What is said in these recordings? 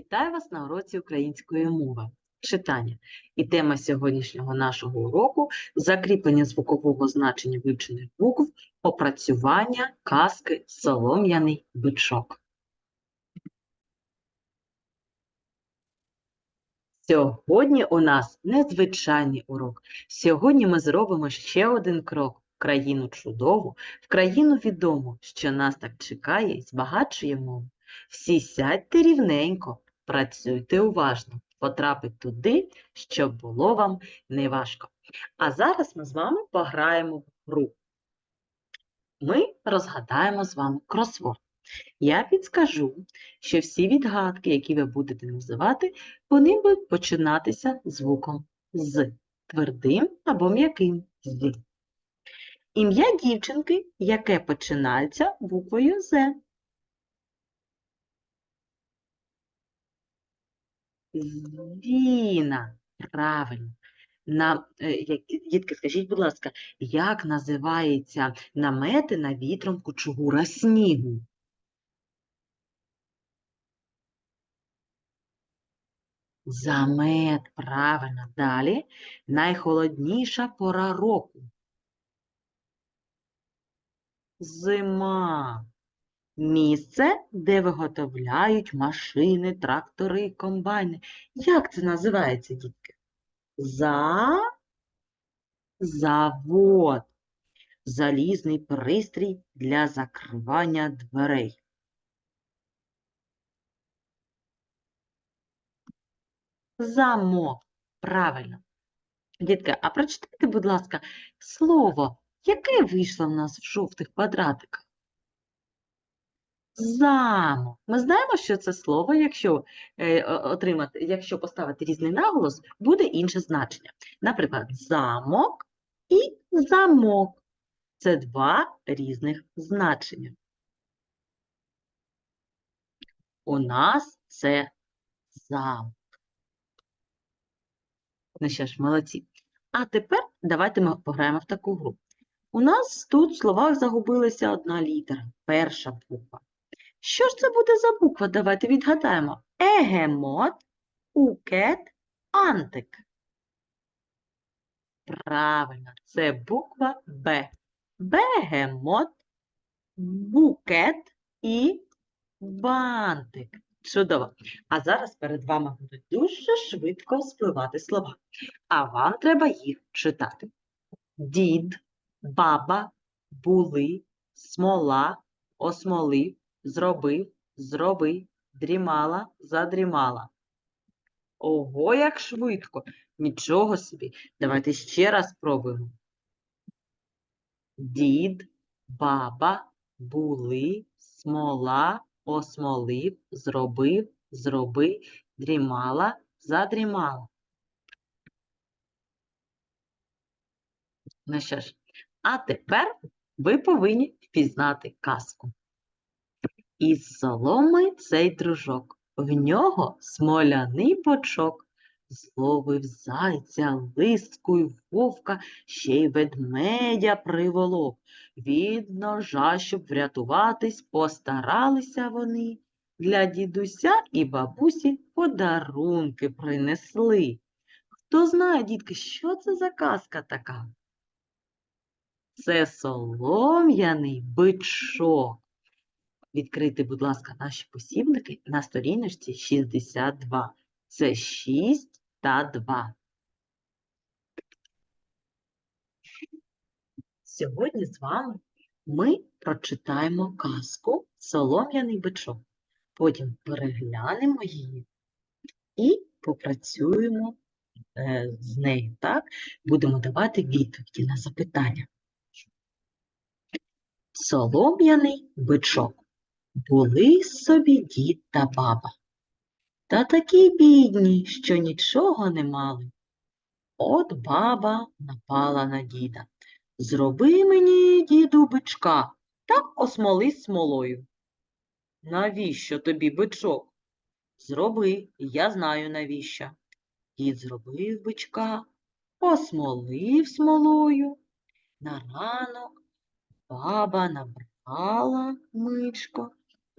Вітаю вас на уроці української мови. Читання. І тема сьогоднішнього нашого уроку закріплення звукового значення вивчених букв, опрацювання казки Солом'яний бичок. Сьогодні у нас незвичайний урок. Сьогодні ми зробимо ще один крок в країну чудову, в країну відому, що нас так чекає і збагачує мову. Всі сядьте рівненько, працюйте уважно, потрапить туди, щоб було вам неважко. А зараз ми з вами пограємо в гру. Ми розгадаємо з вами кросворд. Я підскажу, що всі відгадки, які ви будете називати, вони будуть починатися звуком з твердим або м'яким з. Ім'я дівчинки, яке починається буквою З. Зіна. Правильно. На, е, дітки, скажіть, будь ласка, як називається наметена вітром кучугура снігу? Замет, правильно. Далі. Найхолодніша пора року. Зима. Місце, де виготовляють машини, трактори комбайни. Як це називається, дітки? За... Завод. Залізний пристрій для закривання дверей. Замок. Правильно. Дітки, а прочитайте, будь ласка, слово, яке вийшло в нас в жовтих квадратиках? Замок. Ми знаємо, що це слово, якщо е, отримати, якщо поставити різний наголос, буде інше значення. Наприклад, замок і замок. Це два різних значення. У нас це замок. Ну що ж, молодці. А тепер давайте ми пограємо в таку гру. У нас тут в словах загубилася одна літера, перша буква. Що ж це буде за буква? Давайте відгадаємо. Егемот, укет, антик. Правильно, це буква Б. Бегемот, букет і бантик. Чудово. А зараз перед вами будуть дуже швидко спливати слова. А вам треба їх читати. Дід, баба, були, смола, осмолив, зробив, зроби, дрімала, задрімала. Ого, як швидко! Нічого собі. Давайте ще раз спробуємо. Дід, баба, були, смола, осмолив, зробив, зроби, дрімала, задрімала. Ну що ж, а тепер ви повинні впізнати казку. Із соломи цей дружок, в нього смоляний бочок. Зловив зайця, лиску й вовка, ще й ведмедя приволок. Від ножа, щоб врятуватись, постаралися вони. Для дідуся і бабусі подарунки принесли. Хто знає, дітки, що це за казка така? Це солом'яний бичок. Відкрити, будь ласка, наші посібники на сторіночці 62. Це 6 та 2. Сьогодні з вами ми прочитаємо казку Солом'яний бичок. Потім переглянемо її і попрацюємо е, з нею. Так? Будемо давати відповіді на запитання. Солом'яний бичок. Були собі дід та баба. Та такі бідні, що нічого не мали. От баба напала на діда. Зроби мені, діду, бичка, та осмоли смолою. Навіщо тобі бичок? Зроби, я знаю навіщо. Дід зробив бичка, осмолив смолою. На ранок баба набрала мичко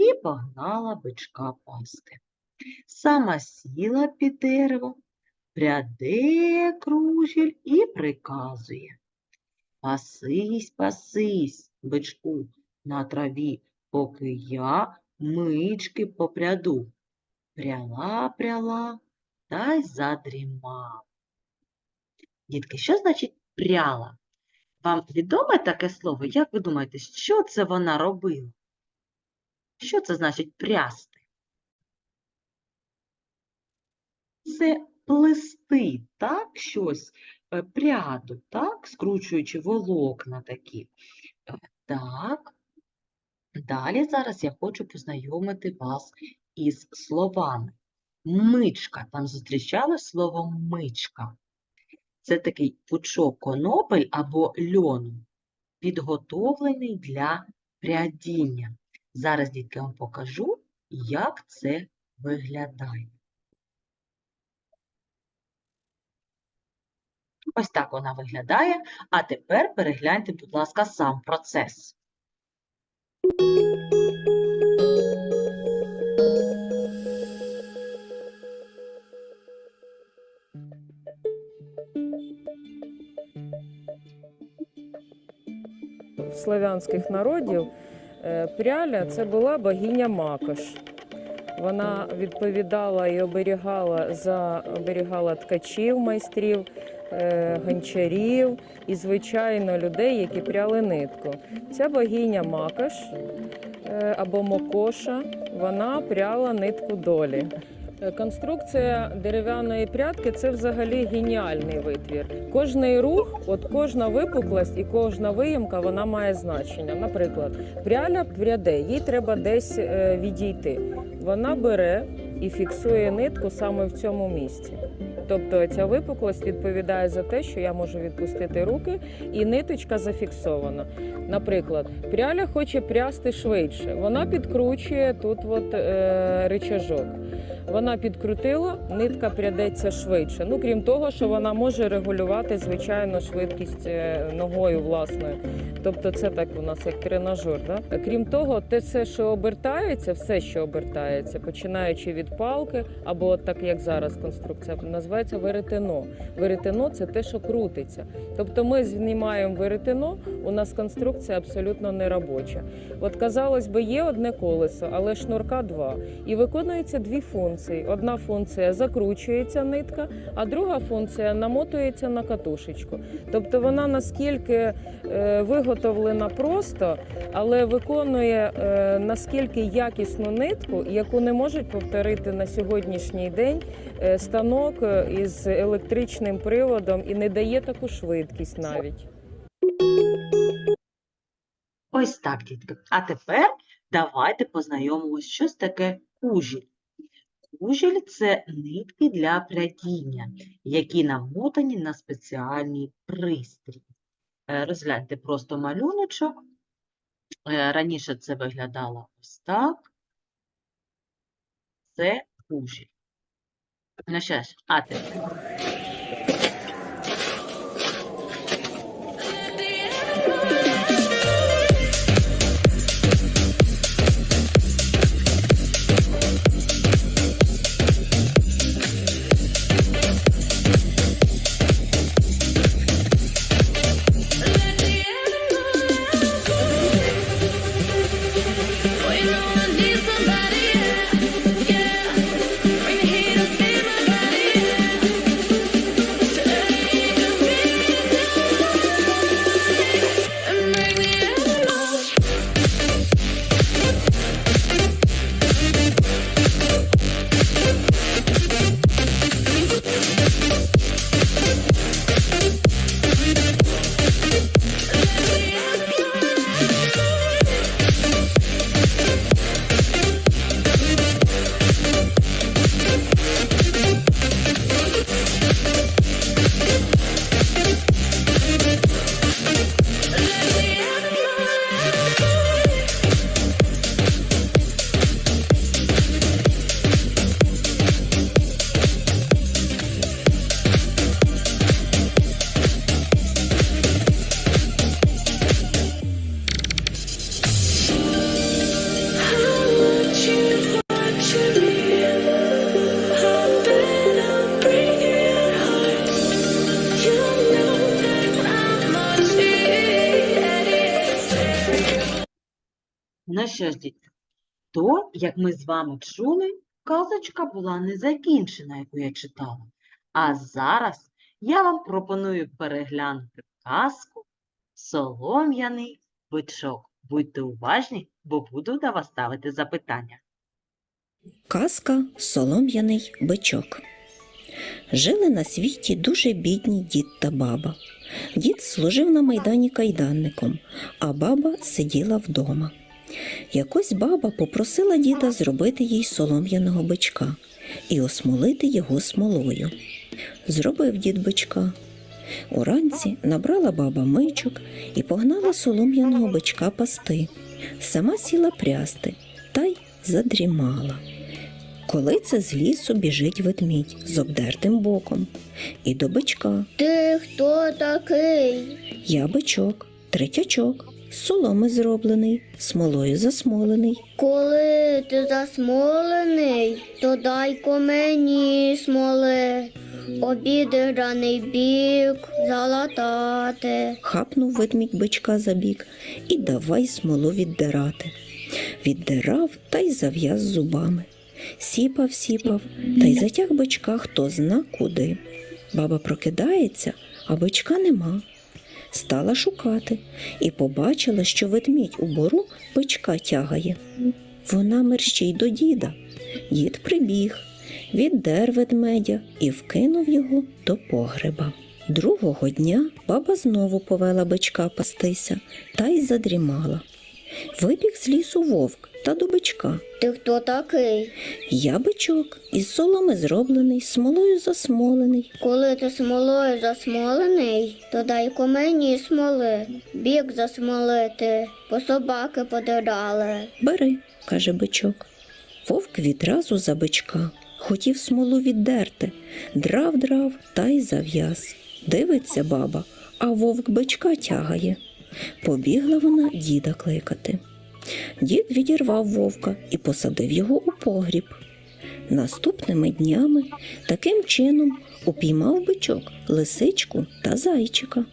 і погнала бичка пасти. Сама сіла під деревом, пряде кружель і приказує. Пасись, пасись, бичку, на траві, поки я мички попряду. Пряла, пряла, та й задрімала. Дітки, що значить пряла? Вам відоме таке слово? Як ви думаєте, що це вона робила? Що це значить прясти? Це плести, так, щось, е, пряду, так, скручуючи волокна такі. Е, Так. Далі зараз я хочу познайомити вас із словами. Мичка, там зустрічалось слово мичка. Це такий пучок конопель або льону, підготовлений для прядіння. Зараз, дітки, вам покажу, як це виглядає. Ось так вона виглядає. А тепер перегляньте, будь ласка, сам процес. в славянських народів пряля це була богиня Макош. Вона відповідала і оберігала за оберігала ткачів, майстрів, е, гончарів і, звичайно, людей, які пряли нитку. Ця богиня Макош е, або Мокоша, вона пряла нитку долі. Е, Конструкція дерев'яної прядки це взагалі геніальний витвір. Кожний рух, от кожна випуклость і кожна виїмка, вона має значення. Наприклад, пряля пряде, їй треба десь е, відійти. Вона бере і фіксує нитку саме в цьому місці. Тобто ця випуклость відповідає за те, що я можу відпустити руки, і ниточка зафіксована. Наприклад, пряля хоче прясти швидше. Вона підкручує тут от, е, рычажок. Вона підкрутила, нитка прядеться швидше. Ну крім того, що вона може регулювати звичайно швидкість е, ногою власною. Тобто, це так у нас як тренажер. Да? Крім того, те все, що обертається, все, що обертається, починаючи від палки, або так як зараз конструкція називається веретено. Веретено це те, що крутиться. Тобто ми знімаємо веретено, у нас конструкція абсолютно не робоча. От казалось би, є одне колесо, але шнурка два. І виконуються дві функції. Одна функція закручується нитка, а друга функція намотується на катушечку. Тобто вона наскільки е, виготовлена просто, але виконує е, наскільки якісну нитку, яку не можуть повторити на сьогоднішній день е, станок із електричним приводом і не дає таку швидкість навіть. Ось так, дітки. А тепер давайте познайомимось, що таке кужіль. Кужіль – це нитки для прядіння, які намотані на спеціальний пристрій. Е, Розгляньте просто малюночок. Е, Раніше це виглядало ось так. Це кужіль. Ну що ж, а тепер Ну що ж, діти, то, як ми з вами чули, казочка була не закінчена, яку я читала. А зараз я вам пропоную переглянути казку Солом'яний бичок. Будьте уважні, бо буду до вас ставити запитання. Казка Солом'яний бичок. Жили на світі дуже бідні дід та баба. Дід служив на майдані кайданником, а баба сиділа вдома. Якось баба попросила діда зробити їй солом'яного бичка і осмолити його смолою. Зробив дід бичка. Уранці набрала баба мичок і погнала солом'яного бичка пасти. Сама сіла прясти та й задрімала. Коли це з лісу біжить ведмідь з обдертим боком, і до бичка Ти хто такий? я бичок, третячок, з соломи зроблений, смолою засмолений. Коли ти засмолений, то дай-ко мені смоли, обідраний бік залатати. Хапнув ведмідь бичка за бік і давай смолу віддирати. Віддирав та й зав'яз зубами. Сіпав, сіпав, та й затяг бичка хто зна куди. Баба прокидається, а бичка нема. Стала шукати і побачила, що ведмідь у бору бичка тягає. Вона мерщій до діда. Дід прибіг, віддер ведмедя і вкинув його до погреба. Другого дня баба знову повела бичка пастися та й задрімала. Вибіг з лісу вовк та до бичка. Ти хто такий? Я бичок, із соломи зроблений, смолою засмолений. Коли ти смолою засмолений, то дай-ко мені смоли, бік засмолити, по собаки подирали. Бери, каже бичок. Вовк відразу за бичка. Хотів смолу віддерти, драв драв та й зав'яз. Дивиться баба, а вовк бичка тягає. Побігла вона діда кликати. Дід відірвав вовка і посадив його у погріб. Наступними днями таким чином упіймав бичок лисичку та зайчика.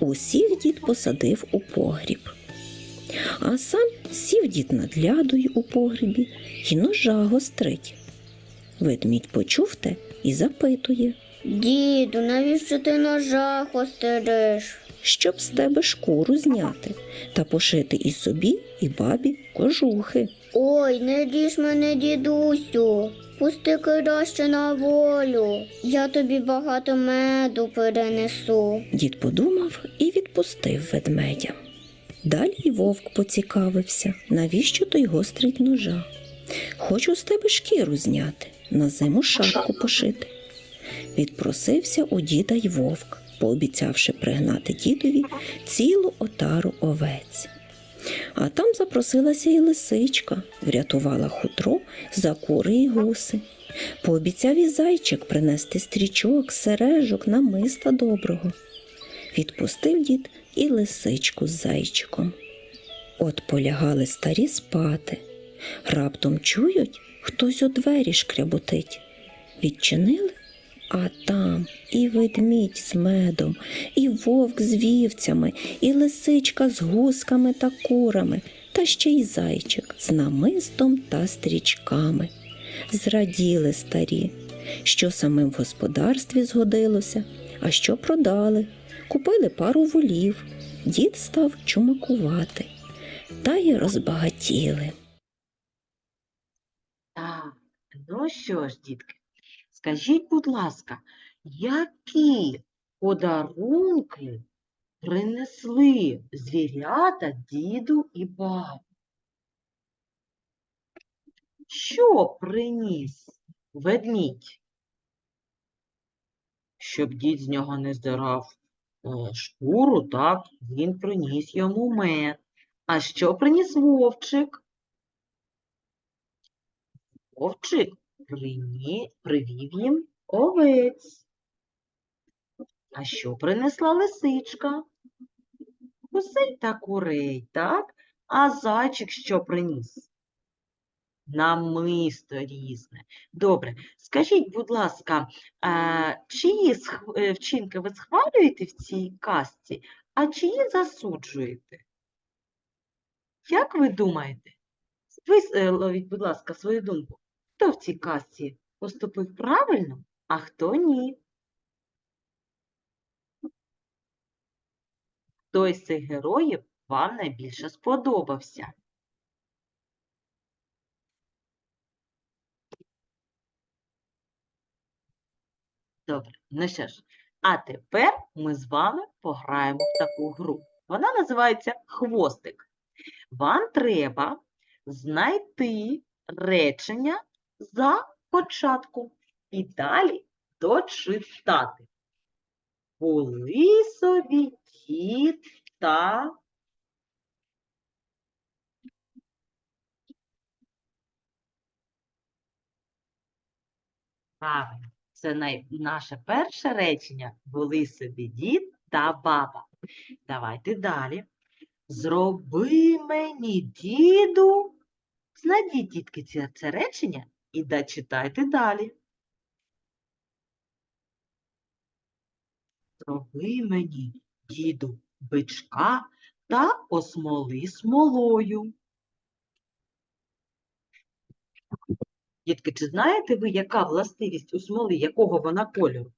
Усіх дід посадив у погріб. А сам сів дід над лядою у погребі й ножа гострить. Ведмідь почув те і запитує, Діду, навіщо ти ножа хостериш? Щоб з тебе шкуру зняти та пошити і собі, і бабі кожухи. Ой, не діж мене, дідусю, пусти краще на волю. Я тобі багато меду перенесу. Дід подумав і відпустив ведмедя. Далі й вовк поцікавився, навіщо той гострить ножа. Хочу з тебе шкіру зняти, на зиму шапку пошити. Відпросився у діда й вовк, пообіцявши пригнати дідові цілу отару овець. А там запросилася і лисичка, врятувала хутро за кури й гуси. Пообіцяв і зайчик принести стрічок, сережок, намиста доброго. Відпустив дід і лисичку з зайчиком. От полягали старі спати. Раптом чують, хтось у двері шкряботить. Відчинили, а там і ведмідь з медом, і вовк з вівцями, і лисичка з гусками та курами, та ще й зайчик з намистом та стрічками. Зраділи старі, що самим в господарстві згодилося, а що продали. Купили пару волів, дід став чумакувати, та й розбагатіли. Так, ну що ж, дітки, скажіть, будь ласка, які подарунки принесли звірята діду і бабі? Що приніс ведмідь? Щоб дід з нього не здирав е, шкуру, так, він приніс йому мед. А що приніс вовчик? Вовчик прині... привів їм овець. А що принесла лисичка? Гусей та курей, так? А зайчик що приніс? Намисто різне. Добре, скажіть, будь ласка, чиї е, вчинки ви схвалюєте в цій казці, а чиї засуджуєте? Як ви думаєте? Висловіть, будь ласка, свою думку. Хто в цій казці поступив правильно, а хто ні? Хто із цих героїв вам найбільше сподобався? Добре, ну що ж, а тепер ми з вами пограємо в таку гру. Вона називається хвостик. Вам треба знайти речення за початку і далі дочитати. Були собі дід та Правильно. Це най... наше перше речення. Були собі дід та баба. Давайте далі. Зроби мені, діду. Знайдіть, дітки, це, це речення і дочитайте далі. Зроби мені, діду, бичка та осмоли смолою. Дітки, чи знаєте ви, яка властивість у смоли, якого вона кольору?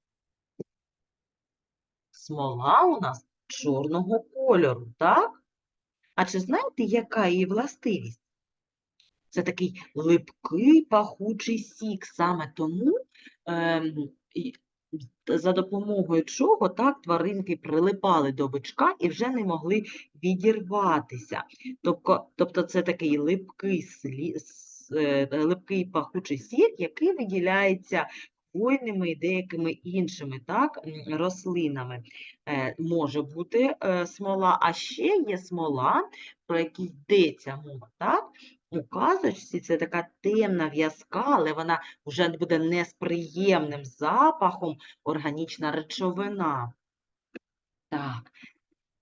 Смола у нас чорного кольору, так? А чи знаєте, яка її властивість? Це такий липкий пахучий сік, саме тому і за допомогою чого так тваринки прилипали до бичка і вже не могли відірватися. Тобто, тобто це такий липкий, слі, е, липкий пахучий сік, який виділяється хвойними і деякими іншими так, рослинами. Е, може бути е, смола, а ще є смола, про які йдеться мова, так? У казочці це така темна в'язка, але вона вже буде не з приємним запахом органічна речовина. Так,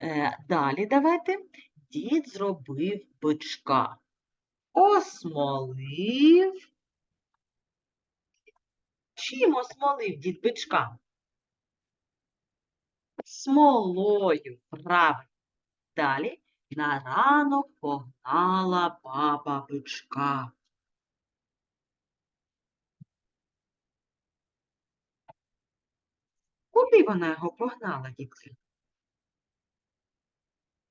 е, далі давайте. Дід зробив бичка. Осмолив. Чим осмолив дід бичка? Смолою, правильно. Далі на ранок погнала баба бичка. Куди вона його погнала, дітки?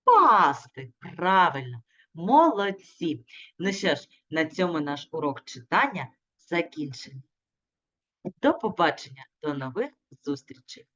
Пасти, правильно, молодці. Ну що ж, на цьому наш урок читання закінчений. До побачення, до нових зустрічей.